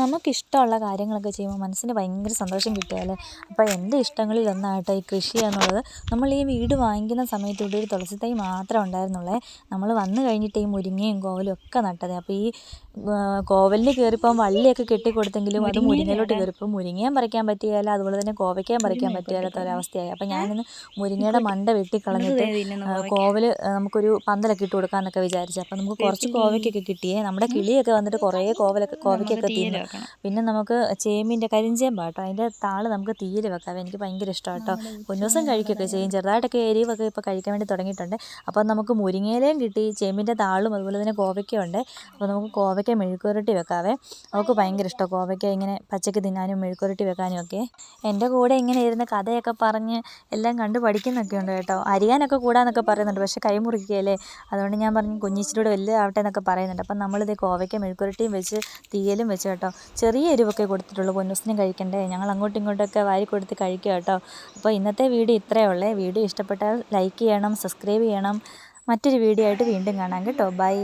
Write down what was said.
നമുക്കിഷ്ടമുള്ള കാര്യങ്ങളൊക്കെ ചെയ്യുമ്പോൾ മനസ്സിന് ഭയങ്കര സന്തോഷം കിട്ടുകയല്ലേ അപ്പോൾ എന്റെ ഇഷ്ടങ്ങളിൽ ഒന്നായിട്ട് ഈ കൃഷി എന്നുള്ളത് നമ്മൾ ഈ വീട് വാങ്ങിക്കുന്ന സമയത്ത് ഇവിടെ ഒരു തുളസി തൈ മാത്രമേ ഉണ്ടായിരുന്നുള്ളേ. നമ്മൾ വന്നു കഴിഞ്ഞിട്ട് ഈ മുരിങ്ങയും കോവലും ഒക്കെ നട്ടത്. അപ്പോൾ ഈ കോവലിന് കയറിപ്പം വള്ളിയൊക്കെ കെട്ടിക്കൊടുത്തെങ്കിലും അത് മുരിങ്ങയിലോട്ട് കയറിപ്പോൾ മുരിങ്ങയും പറിക്കാൻ പറ്റുകയില്ല അതുപോലെ തന്നെ കോവയ്ക്കാൻ പറിക്കാൻ പറ്റുകയില്ലാത്ത ഒരവസ്ഥയായി. അപ്പോൾ ഞാനിന്ന് മുരിങ്ങയുടെ മണ്ട വെട്ടിക്കളഞ്ഞിട്ട് കോവൽ നമുക്കൊരു പന്തലൊക്കെ ഇട്ട് കൊടുക്കാമെന്നൊക്കെ വിചാരിച്ചു. അപ്പോൾ നമുക്ക് കുറച്ച് കോവയ്ക്കൊക്കെ കിട്ടിയേ. നമ്മുടെ കിളിയൊക്കെ വന്നിട്ട് കുറേ കോവലൊക്കെ കോവയ്ക്കൊക്കെ തിന്നു. പിന്നെ നമുക്ക് ചേമ്പിന്റെ കരിഞ്ചേമ്പ് കേട്ടോ അതിന്റെ താൾ നമുക്ക് തീയിൽ വെക്കാം. എനിക്ക് ഭയങ്കര ഇഷ്ടമാണ് കേട്ടോ പൊന്നൂസം കഴിക്കൊക്കെ ചെയ്യും. ചെറുതായിട്ടൊക്കെ എരിവൊക്കെ ഇപ്പോൾ കഴിക്കാൻ വേണ്ടി തുടങ്ങിയിട്ടുണ്ട്. അപ്പോൾ നമുക്ക് മുരിങ്ങയിലയും കിട്ടി ചേമ്പിന്റെ താളും അതുപോലെ തന്നെ കോവയ്ക്കുണ്ട് അപ്പോൾ നമുക്ക് കോവയ്ക്ക മെഴുക്കുരട്ടി വെക്കാവേ. അവൾക്ക് ഭയങ്കര ഇഷ്ടം കോവയ്ക്ക ഇങ്ങനെ പച്ചക്ക് തിന്നാനും മെഴുക്കുരട്ടി വെക്കാനും ഒക്കെ. എന്റെ കൂടെ ഇങ്ങനെ ഇരുന്ന് കഥയൊക്കെ പറഞ്ഞ് എല്ലാം കണ്ട് പഠിക്കുന്നൊക്കെ ഉണ്ട് കേട്ടോ. അരിയാനൊക്കെ കൂടാന്നൊക്കെ പറയുന്നുണ്ട്. പക്ഷേ കൈ മുറിക്കുകയല്ലേ? അതുകൊണ്ട് ഞാൻ പറഞ്ഞു കുഞ്ഞിച്ചിലൂടെ വലിയ ആവട്ടെ എന്നൊക്കെ പറയുന്നുണ്ട്. അപ്പം നമ്മളിത് കോവയ്ക്ക മെഴുക്കുരട്ടിയും വെച്ച് തീയലും വെച്ച് കേട്ടോ. ചെറിയ എരിവൊക്കെ കൊടുത്തിട്ടുള്ളൂ. പൊന്നൂസിനും കഴിക്കണ്ടേ. ഞങ്ങൾ അങ്ങോട്ടും ഇങ്ങോട്ടൊക്കെ വാരി കൊടുത്ത് കഴിക്കുക കേട്ടോ. അപ്പോൾ ഇന്നത്തെ വീഡിയോ ഇത്രയേ ഉള്ളേ. വീഡിയോ ഇഷ്ടപ്പെട്ടാൽ ലൈക്ക് ചെയ്യണം സബ്സ്ക്രൈബ് ചെയ്യണം. മറ്റൊരു വീഡിയോ ആയിട്ട് വീണ്ടും കാണാം കേട്ടോ. ബൈ.